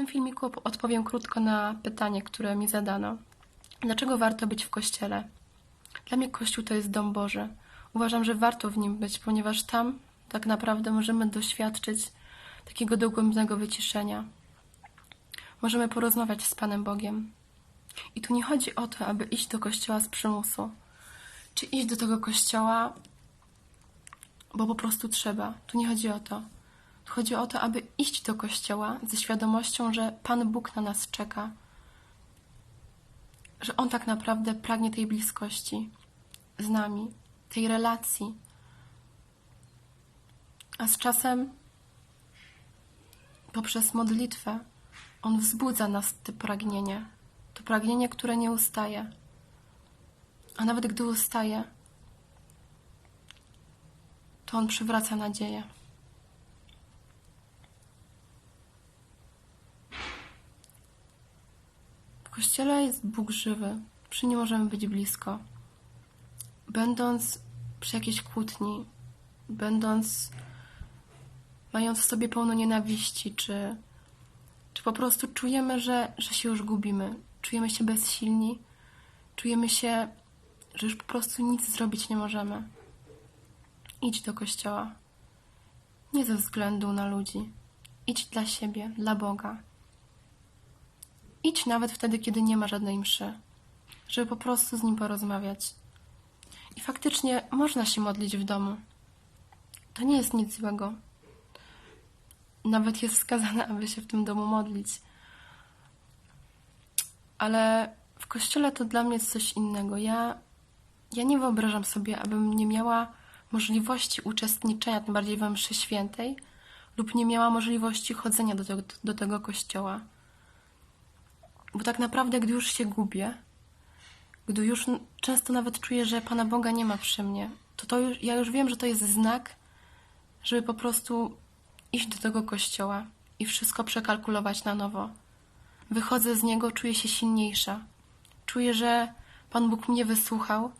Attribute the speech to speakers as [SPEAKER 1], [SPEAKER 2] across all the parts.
[SPEAKER 1] tym filmiku odpowiem krótko na pytanie, które mi zadano. Dlaczego warto być w kościele? Dla mnie Kościół to jest dom Boży. Uważam, że warto w nim być, ponieważ tam tak naprawdę możemy doświadczyć takiego dogłębnego wyciszenia. Możemy porozmawiać z Panem Bogiem. I tu nie chodzi o to, aby iść do kościoła z przymusu, czy iść do tego kościoła, bo po prostu trzeba. Tu nie chodzi o to. Chodzi o to, aby iść do kościoła ze świadomością, że Pan Bóg na nas czeka, że On tak naprawdę pragnie tej bliskości z nami, tej relacji. A z czasem, poprzez modlitwę, On wzbudza nas to pragnienie. To pragnienie, które nie ustaje. A nawet gdy ustaje, to On przywraca nadzieję. Kościele jest Bóg żywy. Przy nim możemy być blisko. Będąc przy jakiejś kłótni, będąc mając w sobie pełno nienawiści, czy, czy po prostu czujemy, że, że się już gubimy, czujemy się bezsilni, czujemy się, że już po prostu nic zrobić nie możemy. Idź do kościoła. Nie ze względu na ludzi. Idź dla siebie, dla Boga. Idź nawet wtedy, kiedy nie ma żadnej mszy, żeby po prostu z nim porozmawiać. I faktycznie można się modlić w domu. To nie jest nic złego. Nawet jest wskazane, aby się w tym domu modlić. Ale w kościele to dla mnie jest coś innego. Ja, ja nie wyobrażam sobie, abym nie miała możliwości uczestniczenia, tym bardziej we mszy świętej, lub nie miała możliwości chodzenia do tego, do tego kościoła. Bo tak naprawdę, gdy już się gubię, gdy już często nawet czuję, że Pana Boga nie ma przy mnie, to, to już, ja już wiem, że to jest znak, żeby po prostu iść do tego kościoła i wszystko przekalkulować na nowo. Wychodzę z niego, czuję się silniejsza. Czuję, że Pan Bóg mnie wysłuchał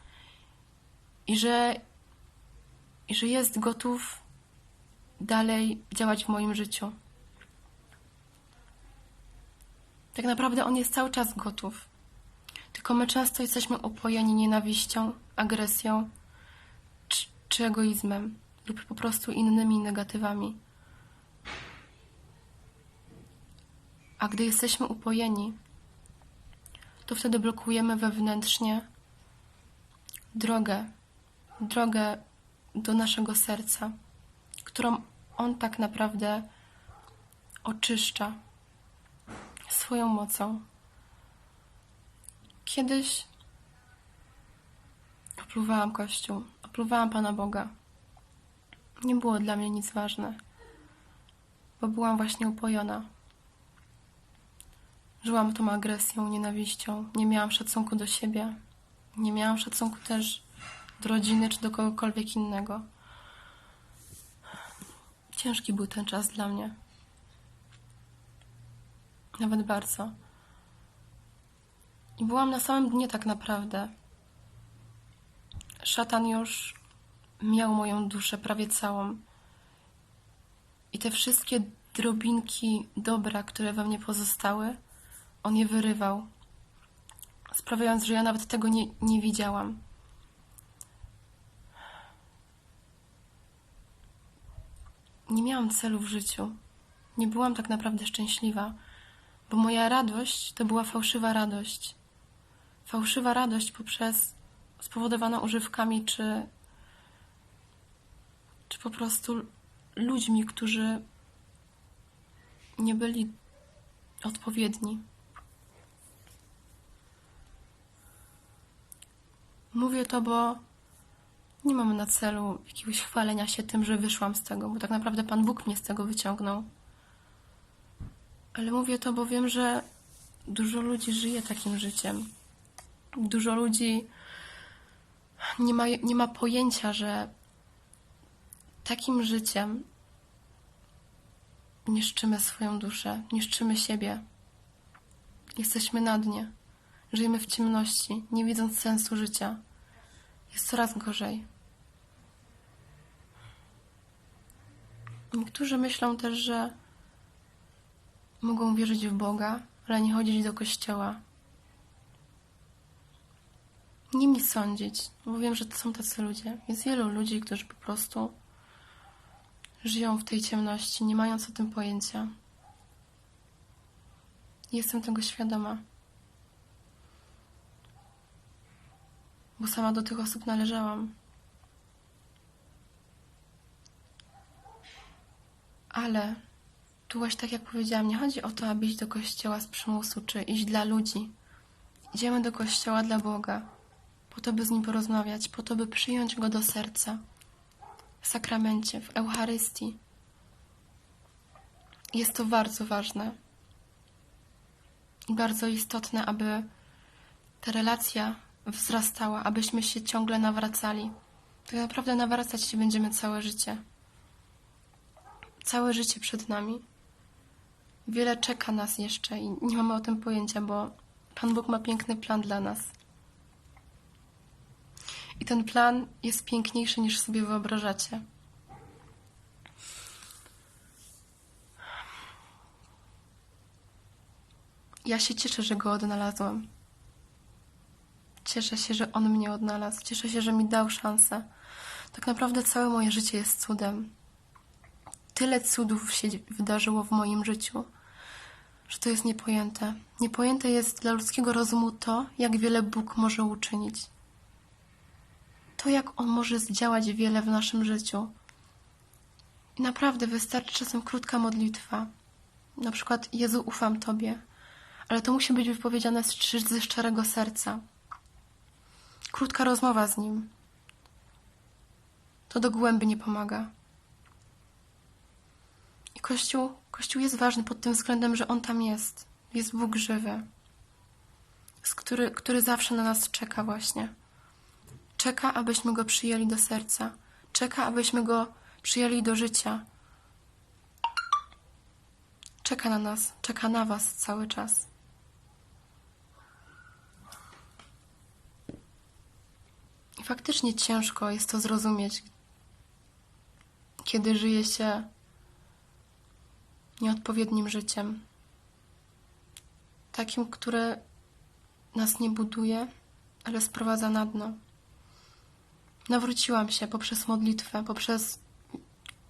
[SPEAKER 1] i że, i że jest gotów dalej działać w moim życiu. Tak naprawdę On jest cały czas gotów. Tylko my często jesteśmy upojeni nienawiścią, agresją czy, czy egoizmem lub po prostu innymi negatywami. A gdy jesteśmy upojeni, to wtedy blokujemy wewnętrznie drogę, drogę do naszego serca, którą On tak naprawdę oczyszcza swoją mocą. Kiedyś opluwałam Kościół, opluwałam Pana Boga. Nie było dla mnie nic ważne, bo byłam właśnie upojona. Żyłam tą agresją, nienawiścią, nie miałam szacunku do siebie, nie miałam szacunku też do rodziny czy do kogokolwiek innego. Ciężki był ten czas dla mnie. Nawet bardzo. I byłam na samym dnie tak naprawdę. Szatan już miał moją duszę prawie całą. I te wszystkie drobinki dobra, które we mnie pozostały, on je wyrywał, sprawiając, że ja nawet tego nie, nie widziałam. Nie miałam celu w życiu. Nie byłam tak naprawdę szczęśliwa, bo moja radość to była fałszywa radość. Fałszywa radość poprzez spowodowana używkami czy, czy po prostu ludźmi, którzy nie byli odpowiedni. Mówię to, bo nie mam na celu jakiegoś chwalenia się tym, że wyszłam z tego, bo tak naprawdę Pan Bóg mnie z tego wyciągnął. Ale mówię to, bo wiem, że dużo ludzi żyje takim życiem. Dużo ludzi nie ma, nie ma pojęcia, że takim życiem niszczymy swoją duszę, niszczymy siebie. Jesteśmy na dnie. Żyjemy w ciemności, nie widząc sensu życia. Jest coraz gorzej. Niektórzy myślą też, że mogą wierzyć w Boga, ale nie chodzić do kościoła. Nie mi sądzić, bo wiem, że to są tacy ludzie. Jest wielu ludzi, którzy po prostu żyją w tej ciemności, nie mając o tym pojęcia. Jestem tego świadoma. Bo sama do tych osób należałam. Ale tu właśnie tak jak powiedziałam, nie chodzi o to, aby iść do kościoła z przymusu, czy iść dla ludzi. Idziemy do kościoła dla Boga, po to, by z Nim porozmawiać, po to, by przyjąć Go do serca. W sakramencie, w Eucharystii. Jest to bardzo ważne i bardzo istotne, aby ta relacja wzrastała, abyśmy się ciągle nawracali. Tak naprawdę nawracać się będziemy całe życie. Całe życie przed nami. Wiele czeka nas jeszcze i nie mamy o tym pojęcia, bo Pan Bóg ma piękny plan dla nas. I ten plan jest piękniejszy niż sobie wyobrażacie. Ja się cieszę, że go odnalazłam. Cieszę się, że on mnie odnalazł. Cieszę się, że mi dał szansę. Tak naprawdę całe moje życie jest cudem. Tyle cudów się wydarzyło w moim życiu, że to jest niepojęte. Niepojęte jest dla ludzkiego rozumu to, jak wiele Bóg może uczynić. To, jak On może zdziałać wiele w naszym życiu. I naprawdę wystarczy czasem krótka modlitwa. Na przykład, Jezu, ufam Tobie. Ale to musi być wypowiedziane ze szczerego serca. Krótka rozmowa z Nim. To do głębi nie pomaga. Kościół, Kościół jest ważny pod tym względem, że On tam jest. Jest Bóg żywy, który, który zawsze na nas czeka właśnie. Czeka, abyśmy Go przyjęli do serca. Czeka, abyśmy Go przyjęli do życia. Czeka na nas, czeka na Was cały czas. I faktycznie ciężko jest to zrozumieć, kiedy żyje się nieodpowiednim życiem. Takim, które nas nie buduje, ale sprowadza na dno. Nawróciłam się poprzez modlitwę, poprzez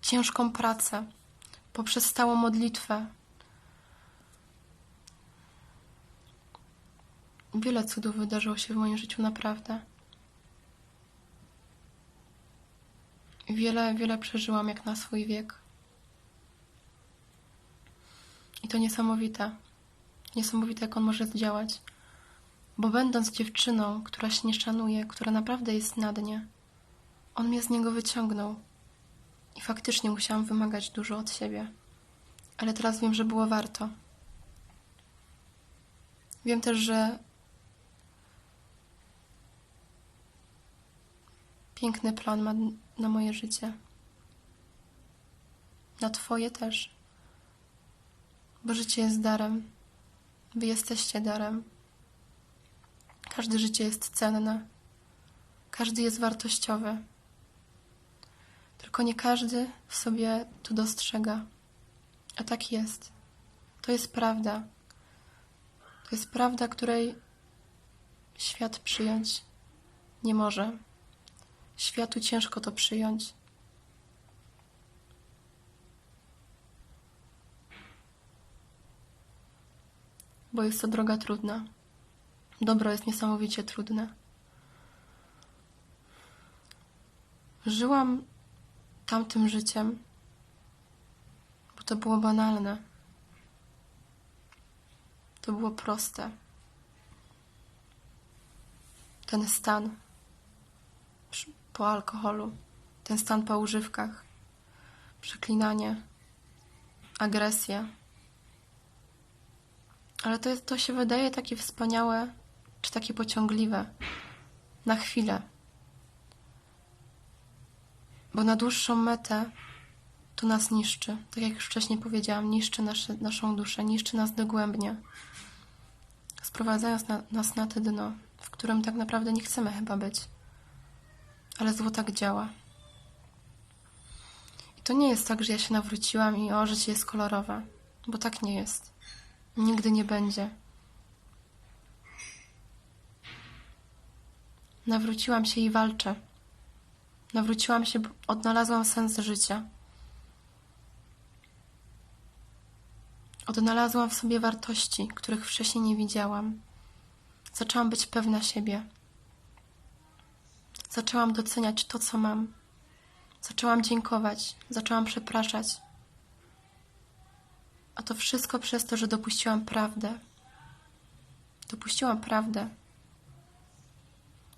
[SPEAKER 1] ciężką pracę, poprzez stałą modlitwę. Wiele cudów wydarzyło się w moim życiu, naprawdę. Wiele, wiele przeżyłam jak na swój wiek. I to niesamowite. Niesamowite, jak on może zdziałać. Bo będąc dziewczyną, która się nie szanuje, która naprawdę jest na dnie, on mnie z niego wyciągnął. I faktycznie musiałam wymagać dużo od siebie. Ale teraz wiem, że było warto. Wiem też, że piękny plan ma na moje życie. Na Twoje też. Bo życie jest darem. Wy jesteście darem. Każde życie jest cenne. Każdy jest wartościowy. Tylko nie każdy w sobie to dostrzega. A tak jest. To jest prawda. To jest prawda, której świat przyjąć nie może. Światu ciężko to przyjąć. Bo jest to droga trudna. Dobro jest niesamowicie trudne. Żyłam tamtym życiem, bo to było banalne. To było proste. Ten stan po alkoholu, ten stan po używkach, przeklinanie, agresja. Ale to, jest, to się wydaje takie wspaniałe, czy takie pociągliwe na chwilę. Bo na dłuższą metę to nas niszczy. Tak jak już wcześniej powiedziałam, niszczy nasze, naszą duszę, niszczy nas dogłębnie, sprowadzając na, nas na te dno, w którym tak naprawdę nie chcemy chyba być. Ale zło tak działa. I to nie jest tak, że ja się nawróciłam i o, życie jest kolorowe. bo tak nie jest. Nigdy nie będzie. Nawróciłam się i walczę. Nawróciłam się, odnalazłam sens życia. Odnalazłam w sobie wartości, których wcześniej nie widziałam. Zaczęłam być pewna siebie. Zaczęłam doceniać to, co mam. Zaczęłam dziękować, zaczęłam przepraszać. A to wszystko przez to, że dopuściłam prawdę. Dopuściłam prawdę.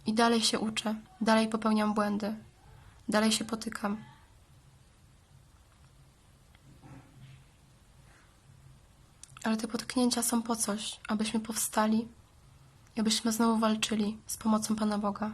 [SPEAKER 1] I dalej się uczę, dalej popełniam błędy, dalej się potykam. Ale te potknięcia są po coś, abyśmy powstali i abyśmy znowu walczyli z pomocą Pana Boga.